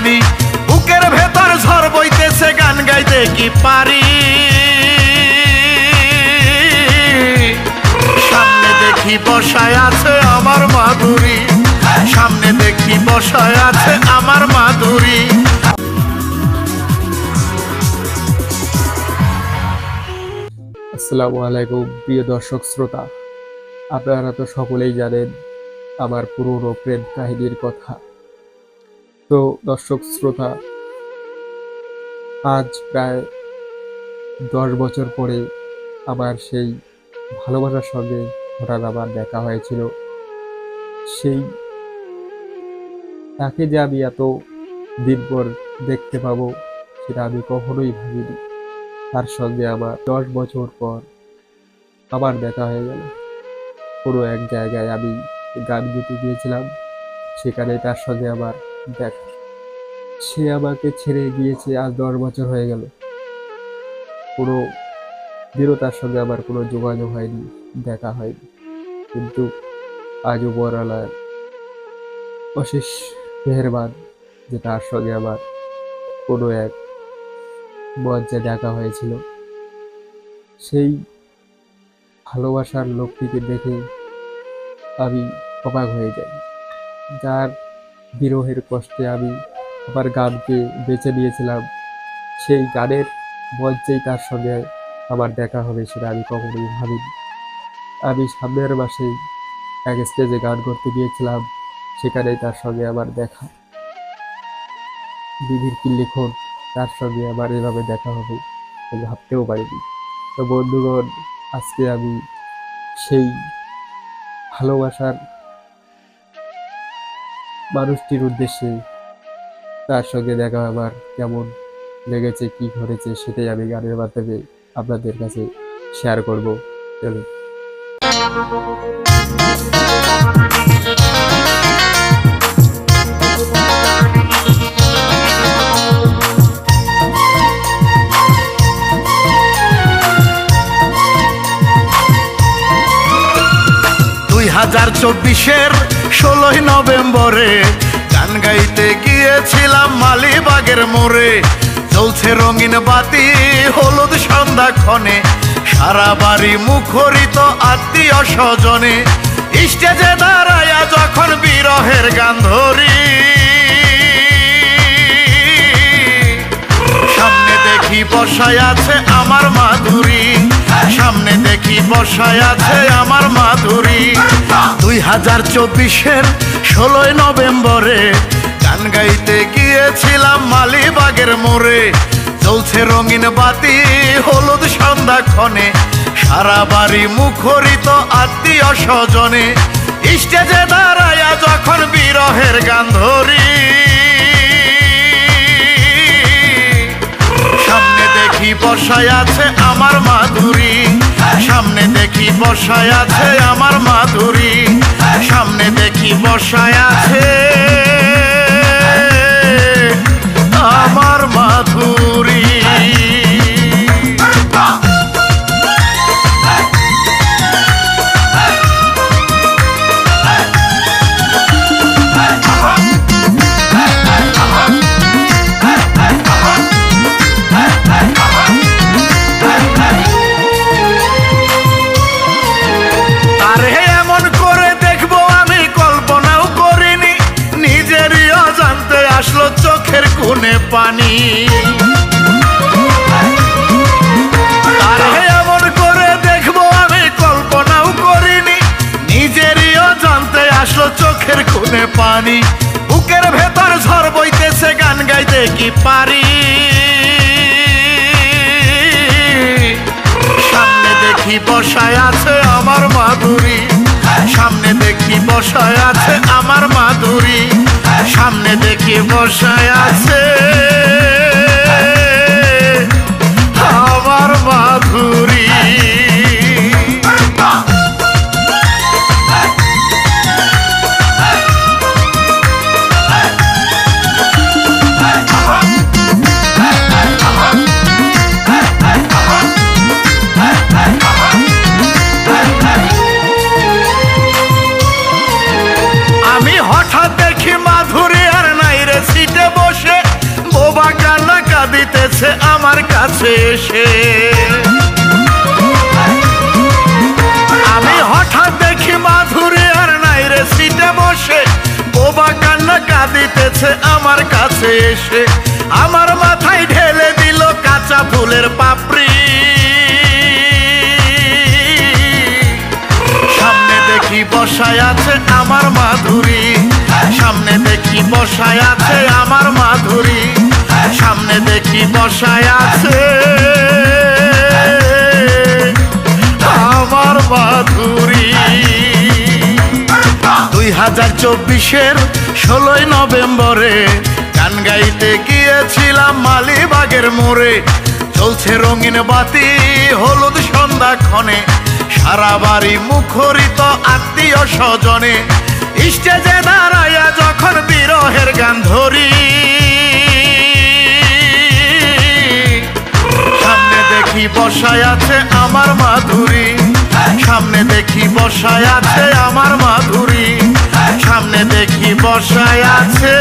পানি বুকের ভেতর ঝড় বইতেছে, গান গাইতে কি পারি? সামনে দেখি বসায় আছে আমার মাধুরী, সামনে দেখি বসায় আছে আমার মাধুরী। আসসালামু আলাইকুম, প্রিয় দর্শক শ্রোতা। আপনারা তো সকলেই জানেন আমার পুরনো প্রেম কাহিনীর কথা। তো দর্শক শ্রোতা, আজ প্রায় দশ বছর পরে আমার সেই ভালোবাসার সঙ্গে হঠাৎ আমার দেখা হয়েছিল। সেই তাকে যে আমি এত দিন পর দেখতে পাবো সেটা আমি কখনোই ভাবিনি। তার সঙ্গে আমার দশ বছর পর আবার দেখা হয়ে গেল। কোনো এক জায়গায় আমি গান গেতে গিয়েছিলাম, সেখানে তার সঙ্গে আমার দেখা, সে আমাকে ছেড়ে গিয়েছে আজ দশ বছর হয়ে গেল। কোনো দিনও তার সঙ্গে আমার কোনো যোগাযোগ হয়নি, দেখা হয়নি। কিন্তু আজও বরালার অশেষ মেহরবান যে তার সঙ্গে আমার কোনো এক মঞ্চে দেখা হয়েছিল। সেই ভালোবাসার লোকটিকে দেখে আমি অবাক হয়ে যাই। যার বিরহের কষ্টে আমি আমার গানকে বেছে নিয়েছিলাম। সেই গানের মঞ্চেই তার সঙ্গে আমার দেখা হবে সেটা আমি কখনোই ভাবিনি। আমি সামনের মাসেই এক স্টেজে গান করতে গিয়েছিলাম, সেখানেই তার সঙ্গে আমার দেখা। বিধির কি লিখন তার সঙ্গে আমার এভাবে দেখা হবে আমি ভাবতেও পারিনি। তো বন্ধুগণ, আজকে আমি সেই ভালোবাসার মানুষটির উদ্দেশ্যে। তার সঙ্গে দেখা আমার কেমন লেগেছে, কি ঘটেছে সেটাই আমি গানের মাধ্যমে আপনাদের কাছে শেয়ার করব। চলুন। দুই হাজার চব্বিশের ষোলোই নভেম্বরে গান গাইতে গিয়েছিলাম মালিবাগের মোড়ে। চলছে রঙিন বাতি, হলুদ সন্ধ্যা ক্ষণে। সারা বাড়ি মুখরিত আত্মীয় স্বজনে। স্টেজে দাঁড়ায়া যখন বিরহের গান ধরি। সামনে দেখি বসায় আছে আমার মাধুরী। দেখি বসায় আছে আমার মাধুরী? দুই হাজার চব্বিশের ষোলোই নভেম্বরে গান গাইতে গিয়েছিলাম মালিবাগের মোড়ে। চলছে রঙিন বাতি, হলুদ সন্ধ্যা ক্ষণে। সারা বাড়ি মুখরিত আত্মীয় স্বজনে। স্টেজে দাঁড়ায়া যখন বিরহের গান ধরি। সামনে দেখি বসায় আছে আমার মাধুরী। সামনে দেখি বসায় আছে আমার মাধুরী। সামনে দেখি বসায় আছে। আসলো চোখের কোণে পানি। বুকের ভেতর ঝড় বইতেছে, গান গাইতে কি পারি? সামনে দেখি বসায় আছে আমার মাধুরী। সামনে দেখি বসায় আছে আমার মাধুরী। সামনে দেখি বসায় আছে। কাঁদিতেছে আমার কাছে এসে। আমি হঠাৎ দেখি মাধুরী আর নাই রে সিটে বসে। বোবা কান্না কাঁদিতেছে আমার কাছে এসে। আমার মাথায় ঢেলে দিল কাঁচা ফুলের পাপড়ি। সামনে দেখি বসায় আছে আমার মাধুরী। সামনে দেখি বসায় আছে আমার মাধুরী। সামনে দেখি বসায় আছে। আমার মাধুরী। দুই হাজার চব্বিশের ষোলোই নভেম্বরে গান গাইতে গিয়েছিলাম মালিবাগের মোড়ে। চলছে রঙিন বাতি, হলুদ সন্ধ্যা ক্ষণে। সারা বাড়ি মুখরিত আত্মীয় স্বজনে। স্টেজে দাঁড়াইয়া যখন বিরহের গান ধরি। বসায় আছে আমার মাধুরী। সামনে দেখি বসায় আছে আমার মাধুরী। সামনে দেখি বসায় আছে।